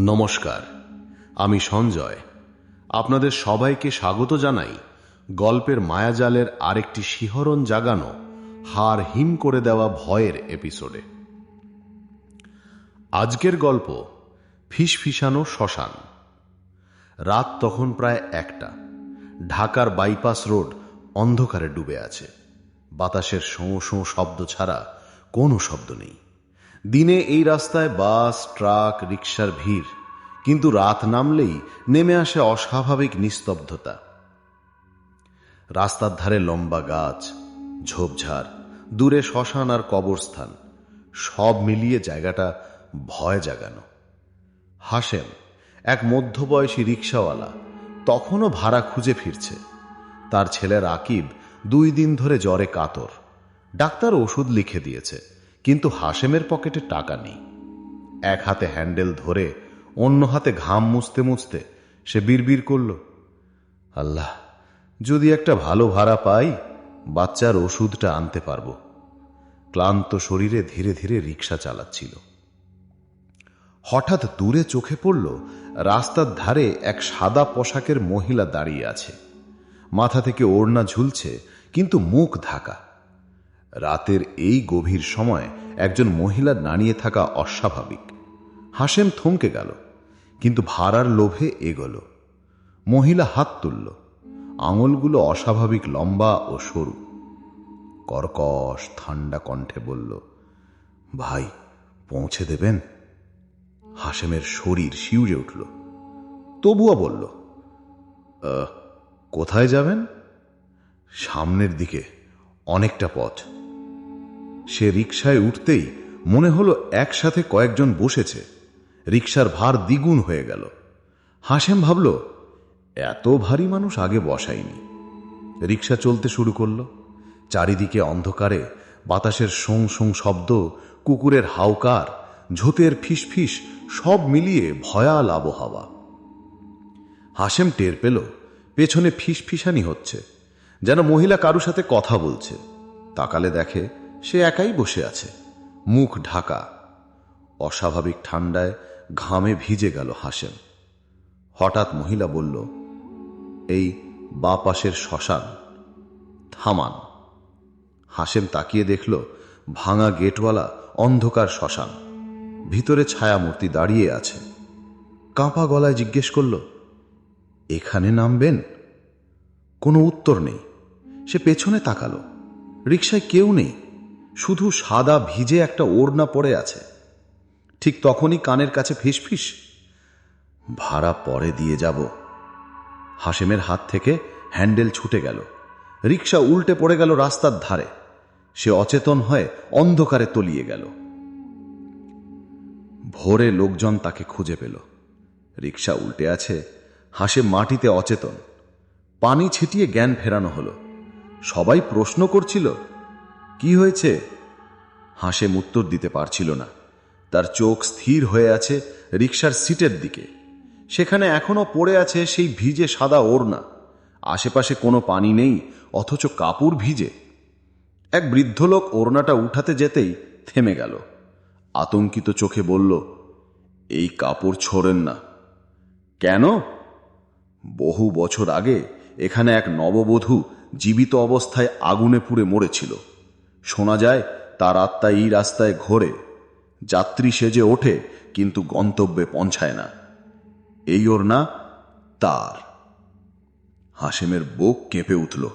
নমস্কার, আমি সঞ্জয়। আপনাদের সবাইকে স্বাগত জানাই গল্পের মায়াজালের আরেকটি শিহরণ জাগানো হার হিম করে দেওয়া ভয়ের এপিসোডে। আজকের গল্প, ফিসফিসানো শ্মশান। রাত তখন প্রায় একটা। ঢাকার বাইপাস রোড অন্ধকারে ডুবে আছে। বাতাসের শোঁ শোঁ শব্দ ছাড়া কোনো শব্দ নেই। দিনে এই রাস্তায় বাস, ট্রাক রিক্সার ভিড়। কিন্তু রাত নামলেই নেমে আসে অস্বাভাবিক নিস্তব্ধতা। রাস্তার ধারে লম্বা গাছ, ঝোপঝাড়, দূরে শ্মশান আর কবরস্থান। সব মিলিয়ে জায়গাটা ভয় জাগানো। হাসেম এক মধ্যবয়সী রিক্সাওয়ালা তখনও ভাড়া খুঁজে ফিরছে। তার ছেলে রাকিব দুই দিন ধরে জ্বরে কাতর। ডাক্তার ওষুধ লিখে দিয়েছে। কিন্তু হাসেমের পকেটে টাকা নেই। এক হাতে হ্যান্ডেল ধরে, অন্য হাতে ঘাম মুছতে মুছতে সে বিড়বিড় করল, আল্লাহ, যদি একটা ভালো ভাড়া পাই, বাচ্চার ওষুধটা আনতে পারব। ক্লান্ত শরীরে ধীরে ধীরে রিক্সা চালাচ্ছিল। হঠাৎ দূরে চোখে পড়ল, রাস্তার ধারে এক সাদা পোশাকের মহিলা দাঁড়িয়ে আছে। মাথা থেকে ওড়না ঝুলছে, কিন্তু মুখ ঢাকা। রাতের এই গভীর সময় একজন মহিলা দাঁড়িয়ে থাকা অস্বাভাবিক। হাসেম থমকে গেল, কিন্তু ভাড়ার লোভে এগোল। মহিলা হাত তুলল। আঙুলগুলো অস্বাভাবিক লম্বা ও সরু। কর্কশ, ঠান্ডা কণ্ঠে বলল, ভাই, পৌঁছে দেবেন? হাসেমের শরীর শিউরে উঠল। তবুও বলল কোথায় যাবেন? সামনের দিকে, অনেকটা পথ। সে রিকশায় উঠতেই মনে হলো একসাথে কয়েকজন বসেছে। রিকশার ভার দ্বিগুণ হয়ে গেল। হাসেম ভাবল, এত ভারী মানুষ আগে বসায়নি। রিকশা চলতে শুরু করল। চারিদিকে অন্ধকারে বাতাসের সোং সোং শব্দ, কুকুরের হাউকার ঝোতের ফিসফিস, সব মিলিয়ে ভয়াল আবহাওয়া। হাসেম টের পেল, পেছনে ফিসফিসানি হচ্ছে। যেন মহিলা কারু সাথে কথা বলছে। তাকালে দেখে সে একাই বসে আছে, মুখ ঢাকা। অস্বাভাবিক ঠান্ডায় ঘামে ভিজে গেল হাসেম। হঠাৎ মহিলা বলল, এই বা পাশের শ্মশান, থামান। হাসেম তাকিয়ে দেখল, ভাঙা গেটওয়ালা অন্ধকার শ্মশান, ভিতরে ছায়ামূর্তি দাঁড়িয়ে আছে। কাঁপা গলায় জিজ্ঞেস করল, এখানে নামবেন? কোনো উত্তর নেই। সে পেছনে তাকালো। রিকশায় কেউ নেই। শুধু সাদা ভিজে একটা ওড়না পড়ে আছে। ঠিক তখনই কানের কাছে ফিসফিস। ভাড়া পরে দিয়ে যাব। হাসেমের হাত থেকে হ্যান্ডেল ছুটে গেল। রিক্সা উল্টে পড়ে গেল রাস্তার ধারে। সে অচেতন হয়ে অন্ধকারে তলিয়ে গেল। ভোরে লোকজন তাকে খুঁজে পেল। রিক্সা উল্টে আছে। হাসে মাটিতে অচেতন। পানি ছিটিয়ে জ্ঞান ফেরানো হলো। সবাই প্রশ্ন করছিল কি হয়েছে? হাসেম উত্তর দিতে পারছিল না। তার চোখ স্থির হয়ে আছে রিকশার সিটের দিকে। সেখানে এখনও পড়ে আছে সেই ভিজে সাদা ওড়না। আশেপাশে কোনো পানি নেই, অথচ কাপড় ভিজে। এক বৃদ্ধ লোক ওড়নাটা উঠাতে যেতেই থেমে গেল। আতঙ্কিত চোখে বলল, এই কাপড় ছোড়েন না। কেন? বহু বছর আগে এখানে এক নববধূ জীবিত অবস্থায় আগুনে পুড়ে মরেছিল। শোনা যায়, তার আত্মা এই রাস্তায় ঘোরে। যাত্রী সেজে ওঠে, কিন্তু গন্তব্যে পৌঁছায় না। এই ওর না তার। হাসেমের বুক কেঁপে উঠল।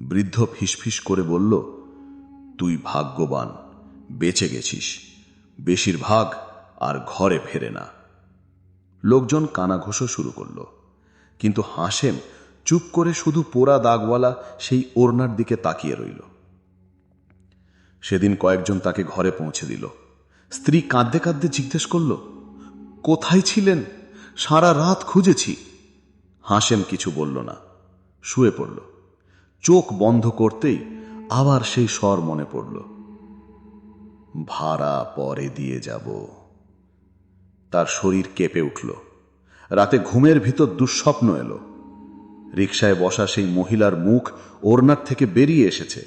বৃদ্ধ ফিসফিস করে বলল, তুই ভাগ্যবান, বেঁচে গেছিস। বেশিরভাগ আর ঘরে ফেরে না। লোকজন কানাঘোষো শুরু করল। কিন্তু হাসেম চুপ করে শুধু পোড়া দাগওয়ালা সেই ওড়নার দিকে তাকিয়ে রইল। সেদিন কয়েকজন তাকে ঘরে পৌঁছে দিল। স্ত্রী কাঁদতে কাঁদতে জিজ্ঞেস করল, কোথায় ছিলেন? সারা রাত খুঁজেছি। হাসেম কিছু বলল না, শুয়ে পড়ল। চোখ বন্ধ করতেই আবার সেই স্বর মনে পড়ল, ভাড়া পরে দিয়ে যাব। তার শরীর কেঁপে উঠল। রাতে ঘুমের ভিতর দুঃস্বপ্ন এলো। রিকশায় বসা সেই মহিলার মুখ ওড়নার থেকে বেরিয়ে এসেছে।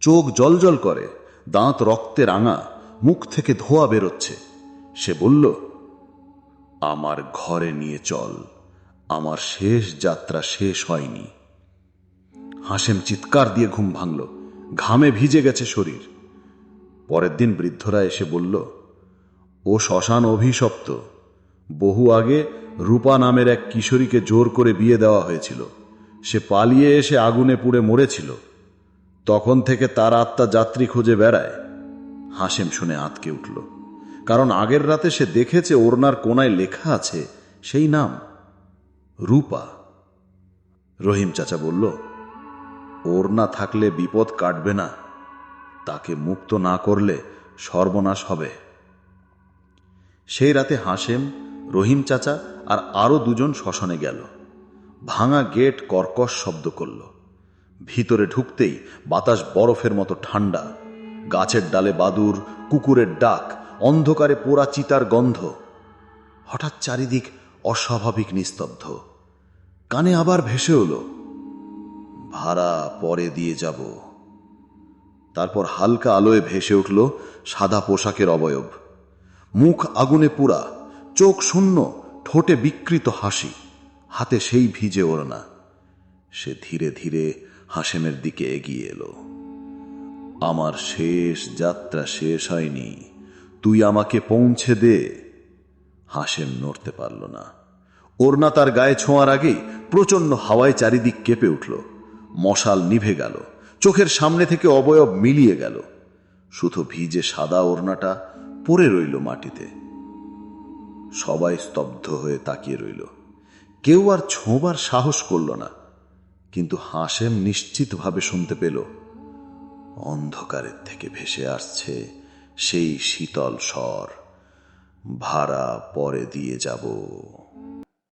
চোখ জলজল করে। দাঁত রক্তে রাঙা, মুখ থেকে ধোয়া বেরোচ্ছে। সে বলল, আমার ঘরে নিয়ে চল, আমার শেষ যাত্রা শেষ হয়নি। হাসেম চিৎকার দিয়ে ঘুম ভাঙল, ঘামে ভিজে গেছে শরীর। পরের দিন বৃদ্ধরা এসে বলল, ও শ্মশান অভিশপ্ত। বহু আগে রূপা নামের এক কিশোরীকে জোর করে বিয়ে দেওয়া হয়েছিল। সে পালিয়ে এসে আগুনে পুড়ে মরেছিল। তখন থেকে তার আত্মা যাত্রী খুঁজে বেড়ায়। হাসেম শুনে আতকে উঠল। কারণ আগের রাতে সে দেখেছে ওরনার কোনায় লেখা আছে, সেই নাম, রূপা। রহিম চাচা বলল ওর না থাকলে বিপদ কাটবে না। তাকে মুক্ত না করলে সর্বনাশ হবে। সেই রাতে হাসেম, রহিম চাচা আর আরও দুজন শ্মশানে গেল। ভাঙা গেট কর্কশ শব্দ করল। ভিতরে ঢুকতেই বাতাস বরফের মতো ঠান্ডা। গাছের ডালে বাদুর, কুকুরের ডাক, অন্ধকারে পোড়া চিতার গন্ধ। হঠাৎ চারিদিক অস্বাভাবিক নিস্তব্ধ। কানে আবার ভেসে হলো ভাড়া পরে দিয়ে যাব। তারপর হালকা আলোয় ভেসে উঠল সাদা পোশাকের অবয়ব। মুখ আগুনে পুরা চোখ শূন্য, ঠোঁটে বিকৃত হাসি। হাতে সেই ভিজে ওড়না। সে ধীরে ধীরে হাসেমের দিকে এগিয়ে এলো। আমার শেষ যাত্রা শেষ হয়নি। তুই আমাকে পৌঁছে দে। হাসেম নড়তে পারল না। ওড়না তার গায়ে ছোঁয়ার আগেই প্রচণ্ড হাওয়ায় চারিদিক কেঁপে উঠল। মশাল নিভে গেল। চোখের সামনে থেকে অবয়ব মিলিয়ে গেল। শুধু ভিজে সাদা ওড়নাটা পড়ে রইল মাটিতে। সবাই স্তব্ধ হয়ে তাকিয়ে রইল। কেউ আর ছোঁবার সাহস করল না। কিন্তু হাসেম নিশ্চিতভাবে শুনতে পেল। অন্ধকারের থেকে ভেসে আসছে সেই শীতল স্বর। ভাড়া পরে দিয়ে যাব।